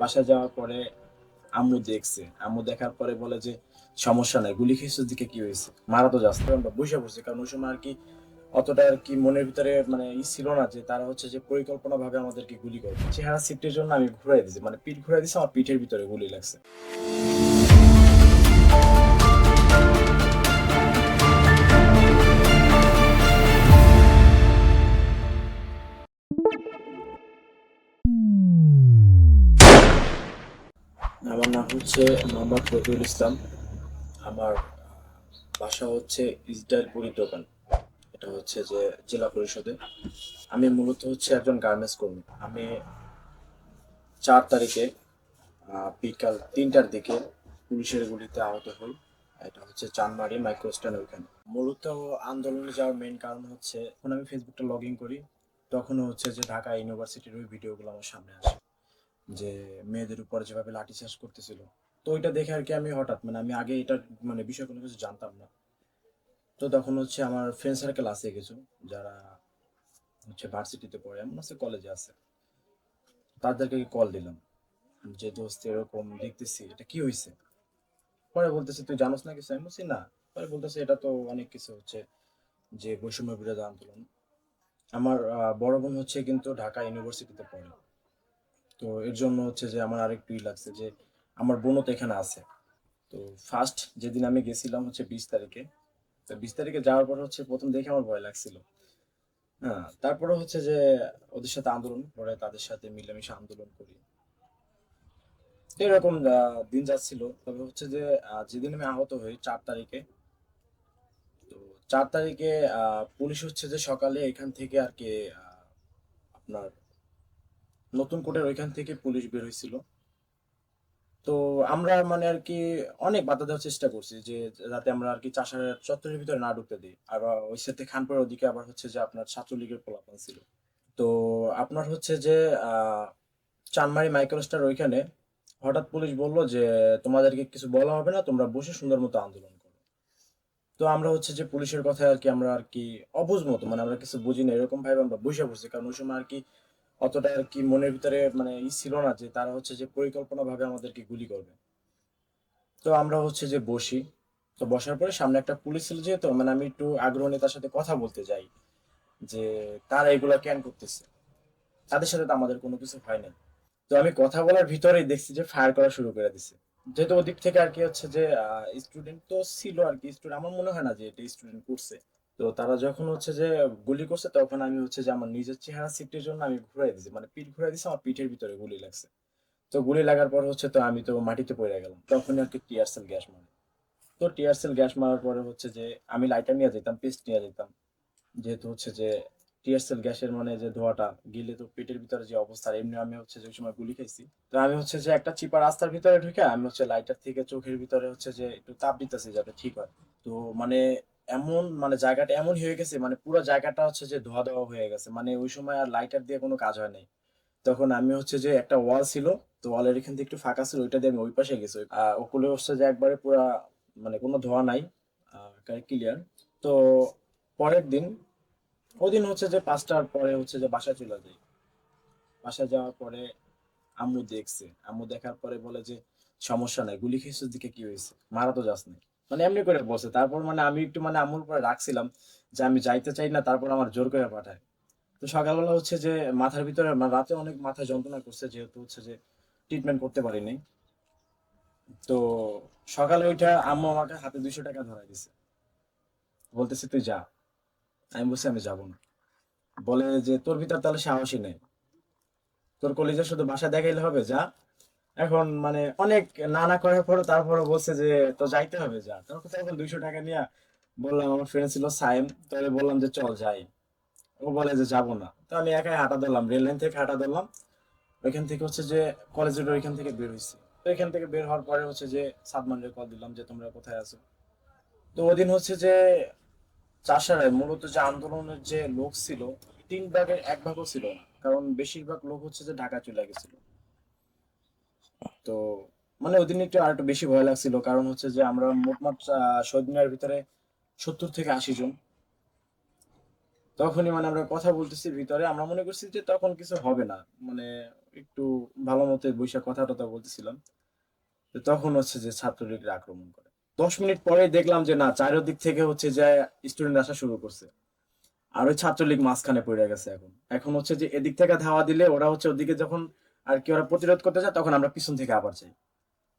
বাসা যাওয়ার পরে আম্মু দেখছে। আম্মু দেখার পরে বলে যে, সমস্যা নাই, গুলি খেয়েছে দিকে কি হয়েছে? মারা তো যাচ্ছে, আমরা বসে পড়ছি। কারণ ওই সময় আর কি অতটা আর কি মনের ভিতরে মানে ই ছিল না যে, তারা হচ্ছে যে পরিকল্পনা ভাবে আমাদেরকে গুলি করে। চেহারা সিফটের জন্য আমি ঘুরাই দিয়েছি মানে পিঠ ঘুরাই দিয়েছি আমার পিঠের ভিতরে গুলি লাগছে। হচ্ছে মোহাম্মদ রবিউল ইসলাম। আমার বাসা হচ্ছে ইসরায়েলপুরি দোকান। এটা হচ্ছে যে জেলা পরিষদে। আমি মূলত হচ্ছে একজন গার্মেন্টস কর্মী। আমি চার তারিখে বিকাল তিনটার দিকে পুলিশের গুলিতে আহত হই। এটা হচ্ছে চানমারি মাইক্রোস্ট্যান্ড ওইখানে। মূলত আন্দোলনে যাওয়ার মেন কারণ হচ্ছে, যখন আমি ফেসবুকটা লগ ইন করি তখন হচ্ছে যে ঢাকা ইউনিভার্সিটির ওই ভিডিওগুলো আমার সামনে আসে। যে মেয়েদের উপর যেভাবে লাঠিচার্জ করতেছিল তো ওইটা দেখে আর কি আমি হঠাৎ মানে আমি আগে এটা মানে বিষয় কোনো কিছু জানতাম না। তো তখন হচ্ছে আমার ফ্রেন্ড সার্কেল আছে কিছু, যারা হচ্ছে ভার্সিটিতে পড়ে, এমন আছে কলেজে আছে। তাদেরকে কল দিলাম যে, দোস্ত, এরকম দেখতেছি, এটা কি হয়েছে পরে বলতেছে, তুই জানোস না কিছু? আমি বলছি, না। পরে বলতেছে, এটা তো অনেক কিছু হচ্ছে যে বৈষম্য বিরোধী আন্দোলন। আমার বড় বোন হচ্ছে কিন্তু ঢাকা ইউনিভার্সিটিতে পড়ে। তো এর জন্য হচ্ছে যে আমার আরেকটু লাগছে যে আমার বোনও তো এখানে আছে। তো ফার্স্ট যেদিন আমি গেছিলাম হচ্ছে বিশ তারিখে, তো বিশ তারিখে যাওয়ার পর হচ্ছে প্রথম দেখে আমার ভয় লাগছিল। হ্যাঁ তারপরে হচ্ছে যে ওদের সাথে আন্দোলন, পরে তাদের সাথে মিলেমিশে আন্দোলন করি। এরকম দিন যাচ্ছিল। তবে হচ্ছে যে যেদিন আমি আহত হই চার তারিখে, তো চার তারিখে পুলিশ হচ্ছে যে সকালে এখান থেকে আর কি আপনার নতুন কোটের ওইখান থেকে পুলিশ বের হয়েছিল। তো আমরা মানে আর কি অনেক বাধা দেওয়ার চেষ্টা করছি যে যাতে আমরা আর কি চাষার চত্বরের ভিতরে না ঢুকতে দিই। আর ওই সাথে খানপুরের ওদিকে আবার হচ্ছে যে আপনার ছাত্রলীগের পোলাপান ছিল। তো আপনার হচ্ছে যে চানমারি মাইক্রোস্টার ওইখানে হঠাৎ পুলিশ বলল যে, তোমাদেরকে কিছু বলা হবে না, তোমরা বসে সুন্দর মতো আন্দোলন করো। তো আমরা হচ্ছে যে পুলিশের কথায় আর কি আমরা আর কি অবুঝ মতো মানে আমরা কিছু বুঝি না, এরকম ভাবে আমরা বসে পড়ছি। কারণ ওই সময় আর কি অতটা আর কি মনের ভিতরে মানে ই ছিল না যে তারা হচ্ছে যে পরিকল্পনা ভাবে আমাদেরকে গুলি করবে। তো আমরা হচ্ছে যে বসি। তো বসার পরে সামনে একটা পুলিশ ছিল যেহেতু মানে আমি একটু আগ্রহ নিয়ে তার সাথে কথা বলতে যাই যে তারা এগুলা কেন করতেছে? তাদের সাথে তো আমাদের কোনো কিছু হয় নাই। তো আমি কথা বলার ভিতরেই দেখছি যে ফায়ার করা শুরু করে দিছে। যেহেতু ওদিক থেকে আর কি হচ্ছে যে স্টুডেন্ট তো ছিল আর কি স্টুডেন্ট আমার মনে হয় না যে এটা স্টুডেন্ট করছে। তো তারা যখন হচ্ছে যে গুলি করছে, তখন আমি হচ্ছে যে আমার নিজের চেহারা সিফটের জন্য আমি ঘুরাই দিয়েছি মানে পিঠ ঘুরাই দিয়েছি আমার পিঠের ভিতরে গুলি লাগছে। তো গুলি লাগার পর হচ্ছে তো আমি তো মাটিতে পড়ে গেলাম। তখন আর কি টিয়ারসেল গ্যাস মারে। তো টিয়ারসেল গ্যাস মারার পরে হচ্ছে যে আমি লাইটার নিয়ে যেতাম পেস্ট নিয়ে যেতাম যেহেতু হচ্ছে যে টিয়ারসেল গ্যাসের মানে যে ধোঁয়াটা, গিলে তো পেটের ভিতরে যে অবস্থা এমনি আমি হচ্ছে যে সময় গুলি খাইছি। তো আমি হচ্ছে যে একটা চিপা রাস্তার ভিতরে ঢুকে আমি হচ্ছে লাইটার থেকে চোখের ভিতরে হচ্ছে যে একটু তাপ দিতেছি যাতে ঠিক হয়। তো মানে এমন মানে জায়গাটা এমন হয়ে গেছে মানে পুরো জায়গাটা হচ্ছে যে ধোয়া ধোয়া হয়ে গেছে। মানে ওই সময় আর লাইটার দিয়ে কোনো কাজ হয় নাই। তখন আমি হচ্ছে যে একটা ওয়াল ছিল, তো ওয়ালের এখান থেকে একটু ফাঁকা ছিল, ওইটা দিয়ে আমি ওই পাশে গেছি। ওগুলো হচ্ছে যে একবারে পুরা মানে কোনো ধোয়া নাই ক্লিয়ার তো পরের দিন ওই দিন হচ্ছে যে পাঁচটার পরে হচ্ছে যে বাসায় চলে যাই। বাসায় যাওয়ার পরে আম্মু দেখছে। আম্মু দেখার পরে বলে যে, সমস্যা নাই, গুলি খেয়েছিস দিকে কি হয়েছে? মারা তো যাস নাই। মানে এমনি করে বলছে তারপর মানে আমি একটু মানে আম্মুর উপরে রাখছিলাম যে আমি যাইতে চাই না, তারপর আমার জোর করে পাঠায়। তো সকালবেলা হচ্ছে যে মাথার ভিতরে রাতে অনেক মাথা যন্ত্রণা করছে, যেহেতু হচ্ছে যে ট্রিটমেন্ট করতে পারিনি। তো সকালে ওইটা আম্মু আমাকে হাতে দুইশো টাকা ধরাই দিছে। বলতেছে, তুই যা। আমি বলছি, আমি যাব না। বলে যে, তোর ভিতর তাহলে সাহসই নেই। তোর কলেজের শুধু বাসা দেখাইলে হবে, যা। এখন মানে অনেক না না করার পরে তারপরে বলছে যে তো যাইতে হবে, যা। তোর কোথায় এখন দুইশো টাকা নিয়ে বললাম, আমার ফ্রেন্ড ছিল সাইম, তাহলে বললাম যে, চল যাই। ও বলে যে, যাব না। তো আমি একাই হাঁটা ধরলাম রেল লাইন থেকে হাঁটা ধরলাম। ওইখান থেকে হচ্ছে যে কলেজের ওইখান থেকে বের হয়েছি তো এখান থেকে বের হওয়ার পরে হচ্ছে যে সাদমানের কল দিলাম যে, তোমরা কোথায় আছো? তো ওদিন হচ্ছে যে, চাষারায় মূলত যে আন্দোলনের যে লোক ছিল, তিন ভাগের এক ভাগও ছিল না। কারণ বেশিরভাগ লোক হচ্ছে যে ঢাকা চলে গেছিল। তো মানে ওই দিন একটু আর একটু বেশি ভয় লাগছিল, কারণ হচ্ছে যে আমরা মোটমাট শহীদ মিনার ভিতরে সত্তর থেকে আশি জন। তখনই মানে আমরা কথা বলতেছি ভিতরে, আমরা মনে করছি যে তখন কিছু হবে না। মানে একটু ভালো মতো বৈশাখ কথা টথা বলতেছিলাম। তো তখন হচ্ছে যে ছাত্রলীগরা আক্রমণ করে। দশ মিনিট পরে দেখলাম যে না, চারিদিক থেকে হচ্ছে যে স্টুডেন্ট আসা শুরু করছে। আর ওই ছাত্রলীগ মাঝখানে পড়ে গেছে এখন। এখন হচ্ছে যে এদিক থেকে ধাওয়া দিলে ওরা হচ্ছে ওদিকে যখন আর কি ওরা প্রতিরোধ করতে যায় তখন আমরা পিছন থেকে আবার যাই।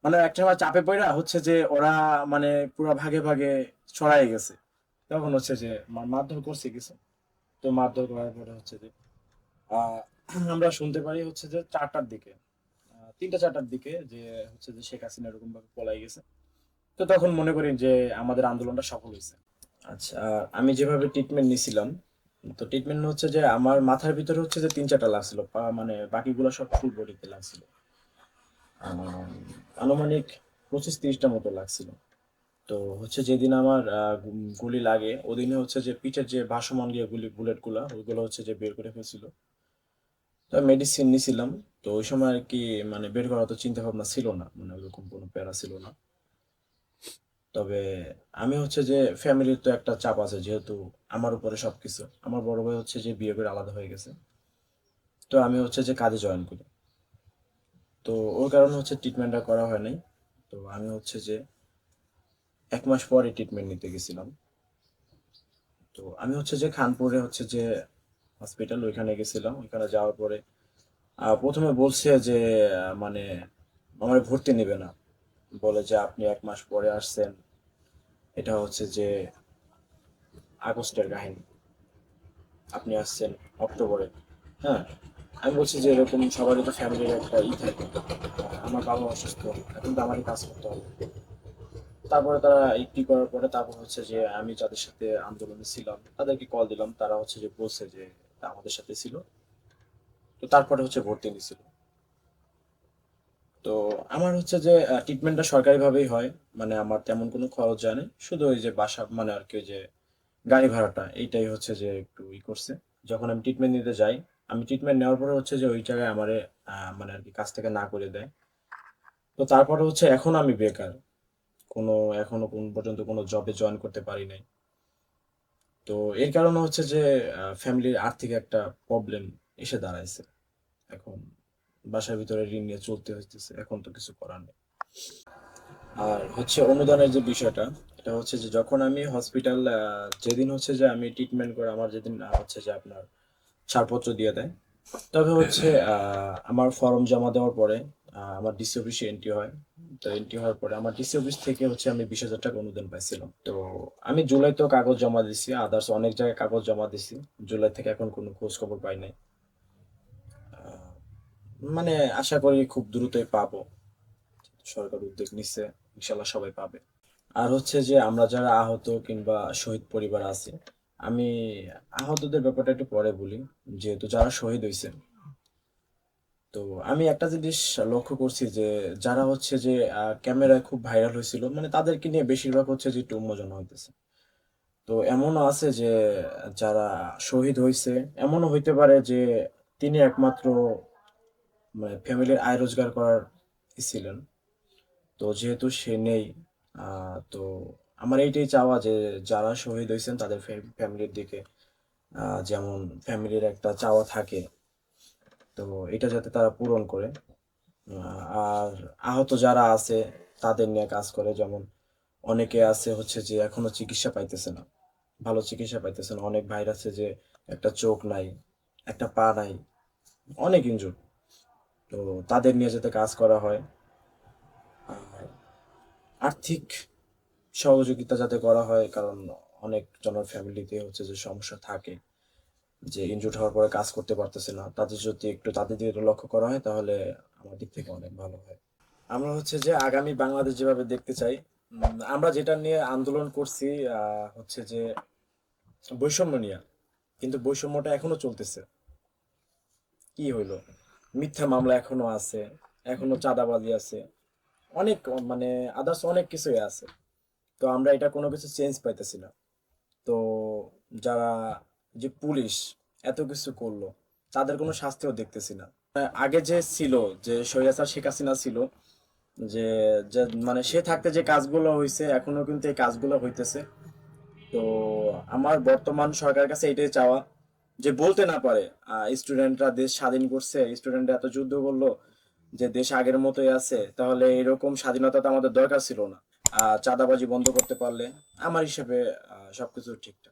মানে একটা সময় চাপে পড়া হচ্ছে যে ওরা মানে পুরো ভাগে ভাগে ছড়াই গেছে। তখন হচ্ছে যে মারধর করছে কিছু। তো মারধর করার পরে হচ্ছে যে আমরা শুনতে পারি হচ্ছে যে চারটার দিকে তিনটা চারটার দিকে যে হচ্ছে যে শেখ হাসিনা এরকম ভাবে পলাই গেছে। তো তখন মনে করি যে আমাদের আন্দোলনটা সফল হয়েছে আচ্ছা আমি যেভাবে ট্রিটমেন্ট নিছিলাম তো ট্রিটমেন্ট হচ্ছে যে আমার মাথার ভিতরে হচ্ছে যে তিন চারটা লাগছিল মানে বাকিগুলো সব ফুল বডিতে লাগছিল। আনুমানিক পঁচিশ তিরিশটা মতো লাগছিল। তো হচ্ছে যেদিন আমার গুলি লাগে, ওদিনে হচ্ছে যে পিঠের যে ভাসমান গিয়ে গুলি বুলেটগুলা ওইগুলো হচ্ছে যে বের করে ফেলছিল। তো মেডিসিন নিছিলাম, তো ওই সময় আর কি মানে বের করার তো চিন্তা ভাবনা ছিল না মানে ওইরকম কোনো প্যারা ছিল না। তবে আমি হচ্ছে যে ফ্যামিলির তো একটা চাপ আছে যেহেতু আমার উপরে সবকিছু। আমার বড় ভাই হচ্ছে যে বিয়ে করে আলাদা হয়ে গেছে। তো আমি হচ্ছে যে কাজে জয়েন করি। তো ওর কারণে হচ্ছে ট্রিটমেন্টটা করা হয় নাই। তো আমি হচ্ছে যে এক মাস পরে ট্রিটমেন্ট নিতে গেছিলাম। তো আমি হচ্ছে যে খানপুরে হচ্ছে যে হসপিটাল ওইখানে গেছিলাম। ওইখানে যাওয়ার পরে প্রথমে বলছে যে মানে আমার ভর্তি নেবে না। বলে যে আপনি এক মাস পরে আসছেন, এটা হচ্ছে যে আগস্টের কাহিনী। আপনি আসছেন অক্টোবরে হ্যাঁ? আমি বলছি যে এরকম সবারই তো ফ্যামিলির একটা ই থাকে। আমার বাবা অসুস্থ, এখন তো আমারই কাজ করতে হবে। তারপরে তারা একটি করার পরে তারপর হচ্ছে যে আমি যাদের সাথে আন্দোলনে ছিলাম, তাদেরকে কল দিলাম। তারা হচ্ছে যে বলছে যে আমাদের সাথে ছিল। তো তারপরে হচ্ছে ভর্তি নিছিল তো আমার হচ্ছে যে ট্রিটমেন্টটা সরকারিভাবেই হয়। মানে আমার তেমন কোনো খরচ যায় না শুধু ওই যে বাসা মানে আর কি ওই যে গাড়ি ভাড়াটা, এইটাই হচ্ছে যে একটু ই করছে। যখন আমি ট্রিটমেন্ট নিতে যাই, আমি ট্রিটমেন্ট নেওয়ার পরে হচ্ছে যে ওই জায়গায় আমারে মানে আর কি কাজ থেকে না করে দেয়। তো তারপরে হচ্ছে এখন আমি বেকার। কোনো, এখনও কোন পর্যন্ত কোনো জবে জয়েন করতে পারি নাই। তো এর কারণে হচ্ছে যে ফ্যামিলির আর্থিক একটা প্রবলেম এসে দাঁড়াইছে। এখন বাসার ভিতরে ঋণ নিয়ে চলতে হইতেছে, এখন তো কিছু করার নেই। আর হচ্ছে অনুদানের যে বিষয়টা, এটা হচ্ছে যে যখন আমি হসপিটাল যেদিন হচ্ছে যে আমি ট্রিটমেন্ট করে আমার যেদিন হচ্ছে যে আপনার ছাড়পত্র দিয়ে দেয়, তবে হচ্ছে আমার ফর্ম জমা দেওয়ার পরে আমার ডিসি অফিসে এন্ট্রি হয়। তো এন্ট্রি হওয়ার পরে আমার ডিসি অফিস থেকে হচ্ছে আমি বিশ হাজার টাকা অনুদান পাইছিলাম। তো আমি জুলাই তো কাগজ জমা দিছি আদার্স অনেক জায়গায় কাগজ জমা দিছি, জুলাই থেকে এখন কোনো খোঁজ খবর পাই নাই। মানে আশা করি খুব দ্রুতই পাবো। সরকার উদ্যোগ নিচ্ছে ইনশাল্লাহ সবাই পাবে। আর হচ্ছে যে আমরা যারা আহত কিংবা শহীদ পরিবার আছে, আমি আহতদের ব্যাপারটা একটু পরে বলি। যেহেতু যারা শহীদ হয়েছে তো আমি একটা জিনিস লক্ষ্য করছি যে যারা হচ্ছে যে ক্যামেরায় খুব ভাইরাল হয়েছিল মানে তাদেরকে নিয়ে বেশিরভাগ হচ্ছে যে একটু উন্মোচন হইতেছে। তো এমনও আছে যে, যারা শহীদ হয়েছে এমনও হইতে পারে যে তিনি একমাত্র মানে ফ্যামিলির আয় রোজগার করার ছিলেন। তো যেহেতু সে নেই তো আমার এইটাই চাওয়া যে যারা শহীদ হয়েছেন তাদের ফ্যামিলির দিকে যেমন ফ্যামিলির একটা চাওয়া থাকে, তো এটা যাতে তারা পূরণ করে। আর আহত যারা আছে তাদের নিয়ে কাজ করে, যেমন অনেকে আছে হচ্ছে যে এখনও চিকিৎসা পাইতেছে না, ভালো চিকিৎসা পাইতেছে না। অনেক ভাইরাসে যে একটা চোখ নাই, একটা পা নাই, অনেক ইনজুর তো তাদের নিয়ে যাতে কাজ করা হয়। আর আর্থিক সহযোগিতা যাতে করা হয়, কারণ অনেক জনের ফ্যামিলিতে হচ্ছে যে সমস্যা থাকে যে ইনজুর হওয়ার পরে কাজ করতে পারতেছে না। তাদের যদি একটু তাদের দিকে একটু লক্ষ্য করা হয়, তাহলে আমার দিক থেকে অনেক ভালো হয়। আমরা হচ্ছে যে আগামী বাংলাদেশ যেভাবে দেখতে চাই আমরা যেটা নিয়ে আন্দোলন করছি হচ্ছে যে বৈষম্য নিয়ে। কিন্তু বৈষম্যটা এখনও চলতেছে। কি হইল? মিথ্যা মামলা এখনও আছে, এখনও চাঁদাবাজি আছে। অনেক মানে আদার্স অনেক কিছুই আছে। তো আমরা এটা কোনো কিছু চেঞ্জ পাইতেছি না। তো যারা যে পুলিশ এত কিছু করল, তাদের কোনো শাস্তিও দেখতেছি না। আগে যে ছিল, যে সৈয়াসার শেখ হাসিনা ছিল, যে মানে সে থাকতে যে কাজগুলো হয়েছে এখনও কিন্তু এই কাজগুলো হইতেছে। তো আমার বর্তমান সরকারের কাছে এটাই চাওয়া। যে বলতে না পারে স্টুডেন্টরা দেশ স্বাধীন করছে স্টুডেন্টরা এত যুদ্ধ করল যে দেশ আগের মতোই আছে, তাহলে এরকম স্বাধীনতা তো আমাদের দরকার ছিল না। চাঁদাবাজি বন্ধ করতে পারলে আমার হিসেবে সবকিছু ঠিকঠাক।